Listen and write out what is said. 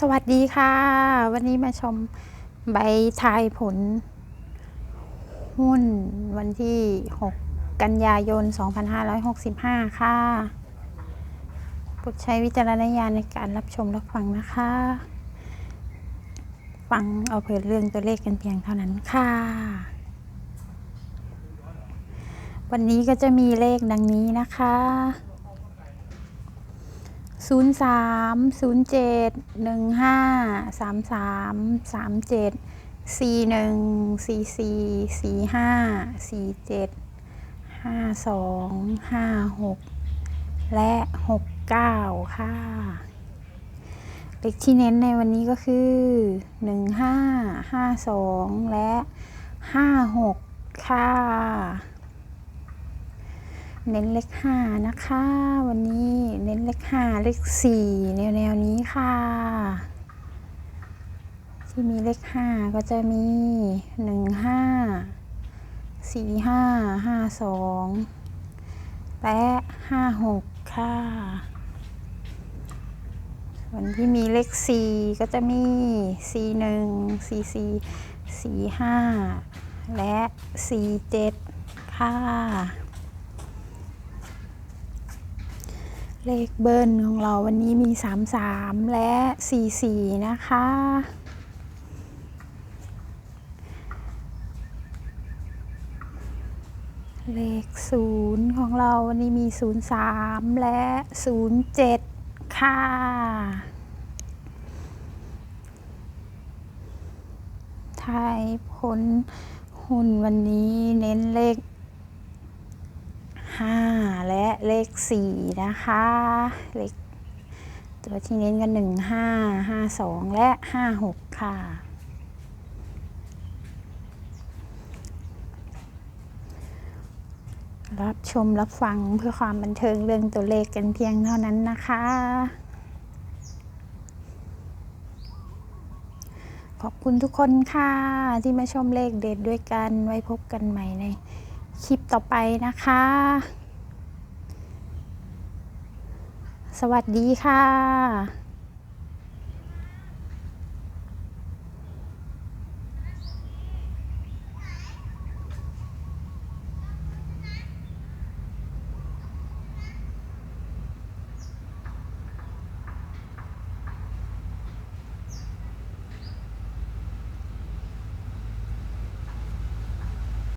สวัสดีค่ะ วันนี้มาชมใบทายผล หุ้นวันที่ 6 กันยายน 2565 ค่ะโปรดใช้วิจารณญาณในการรับชมรับฟังนะคะ ฟังเอาเพื่อเรื่องตัวเลขกันเพียงเท่านั้นค่ะ วันนี้ก็จะมีเลขดังนี้นะคะ ศูนย์สามศูนย์เจ็ดหนึ่งห้าสามสามสามเจ็ดสี่หนึ่งสี่สี่สี่ห้าสี่เจ็ดห้าสองห้าหกและหกเก้าค่ะ เลขที่เน้นในวันนี้ก็คือหนึ่งห้าห้าสองและห้าหกค่ะ เน้นเลขห้านะคะ วันนี้เน้นเลขห้าเลขสี่แนวแนวนี้ค่ะ ที่มีเลขห้าก็จะมีหนึ่งห้าสี่ห้าห้าสองและห้าหกค่ะส่วนที่มีเลขสี่ก็จะมีสี่หนึ่งสี่สี่สี่ห้าและสี่เจ็ดค่ะ เลขเบิ้ลของเราวันนี้มี 3 3 และ 4 4 นะคะ เลขศูนย์ของเราวันนี้มี 0 3 และ 0 7 ค่ะทายผลหุ้นวันนี้เน้นเลข ห้าและเลขสี่นะคะ เลขตัวที่เน้นกันหนึ่งห้าห้าสองและห้าหกค่ะ รับชมรับฟังเพื่อความบันเทิงเรื่องตัวเลขกันเพียงเท่านั้นนะคะขอบคุณทุกคนค่ะ ที่มาชมเลขเด็ดด้วยกันไว้พบกันใหม่ใน คลิปต่อไปนะคะ สวัสดีค่ะ